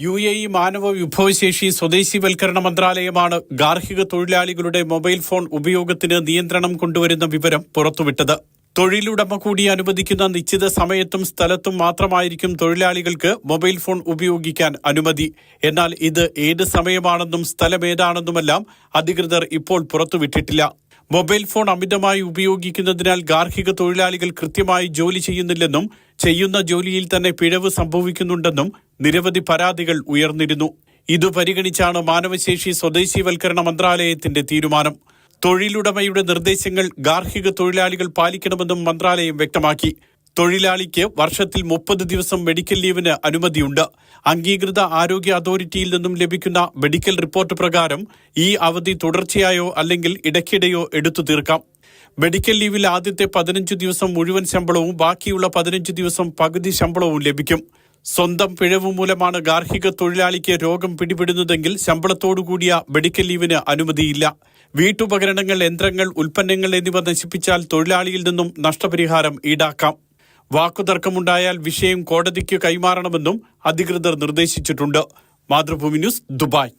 U A E മാനവ വിഭവശേഷി സ്വദേശിവൽക്കരണ മന്ത്രാലയമാണ് ഗാർഹിക തൊഴിലാളികളുടെ മൊബൈൽ ഫോൺ ഉപയോഗത്തിന് നിയന്ത്രണം കൊണ്ടുവരുന്ന വിവരം പുറത്തുവിട്ടത്. തൊഴിലുടമ കൂടി അനുവദിക്കുന്ന നിശ്ചിത സമയത്തും സ്ഥലത്തും മാത്രമായിരിക്കും തൊഴിലാളികൾക്ക് മൊബൈൽ ഫോൺ ഉപയോഗിക്കാൻ അനുമതി. എന്നാൽ ഇത് ഏത് സമയമാണെന്നും സ്ഥലമേതാണെന്നുമെല്ലാം അധികൃതർ ഇപ്പോൾ പുറത്തുവിട്ടിട്ടില്ല. മൊബൈൽ ഫോൺ അമിതമായി ഉപയോഗിക്കുന്നതിനാൽ ഗാർഹിക തൊഴിലാളികൾ കൃത്യമായി ജോലി ചെയ്യുന്നില്ലെന്നും ചെയ്യുന്ന ജോലിയിൽ തന്നെ പിഴവ് സംഭവിക്കുന്നുണ്ടെന്നും നിരവധി പരാതികൾ ഉയർന്നിരുന്നു. ഇതു പരിഗണിച്ചാണ് മാനവശേഷി സ്വദേശീവൽക്കരണ മന്ത്രാലയത്തിന്റെ തീരുമാനം. തൊഴിലുടമയുടെ നിർദ്ദേശങ്ങൾ ഗാർഹിക തൊഴിലാളികൾ പാലിക്കണമെന്നും മന്ത്രാലയം വ്യക്തമാക്കി. തൊഴിലാളിക്ക് വർഷത്തിൽ മുപ്പത് ദിവസം മെഡിക്കൽ ലീവിന് അനുമതിയുണ്ട്. അംഗീകൃത ആരോഗ്യ അതോറിറ്റിയിൽ നിന്നും ലഭിക്കുന്ന മെഡിക്കൽ റിപ്പോർട്ട് പ്രകാരം ഈ അവധി തുടർച്ചയായോ അല്ലെങ്കിൽ ഇടയ്ക്കിടെയോ എടുത്തു തീർക്കാം. മെഡിക്കൽ ലീവിൽ ആദ്യത്തെ പതിനഞ്ച് ദിവസം മുഴുവൻ ശമ്പളവും ബാക്കിയുള്ള പതിനഞ്ച് ദിവസം പകുതി ശമ്പളവും ലഭിക്കും. സ്വന്തം പിഴവ് മൂലമാണ് ഗാർഹിക തൊഴിലാളിക്ക് രോഗം പിടിപെടുന്നതെങ്കിൽ ശമ്പളത്തോടുകൂടിയ മെഡിക്കൽ ലീവിന് അനുമതിയില്ല. വീട്ടുപകരണങ്ങൾ യന്ത്രങ്ങൾ ഉൽപ്പന്നങ്ങൾ എന്നിവ നശിപ്പിച്ചാൽ തൊഴിലാളിയിൽ നിന്നും നഷ്ടപരിഹാരം ഈടാക്കാം. വാക്കുതർക്കമുണ്ടായാൽ വിഷയം കോടതിക്ക് കൈമാറണമെന്നും അധികൃതർ നിർദ്ദേശിച്ചിട്ടുണ്ട്. Mathrubhumi news Dubai.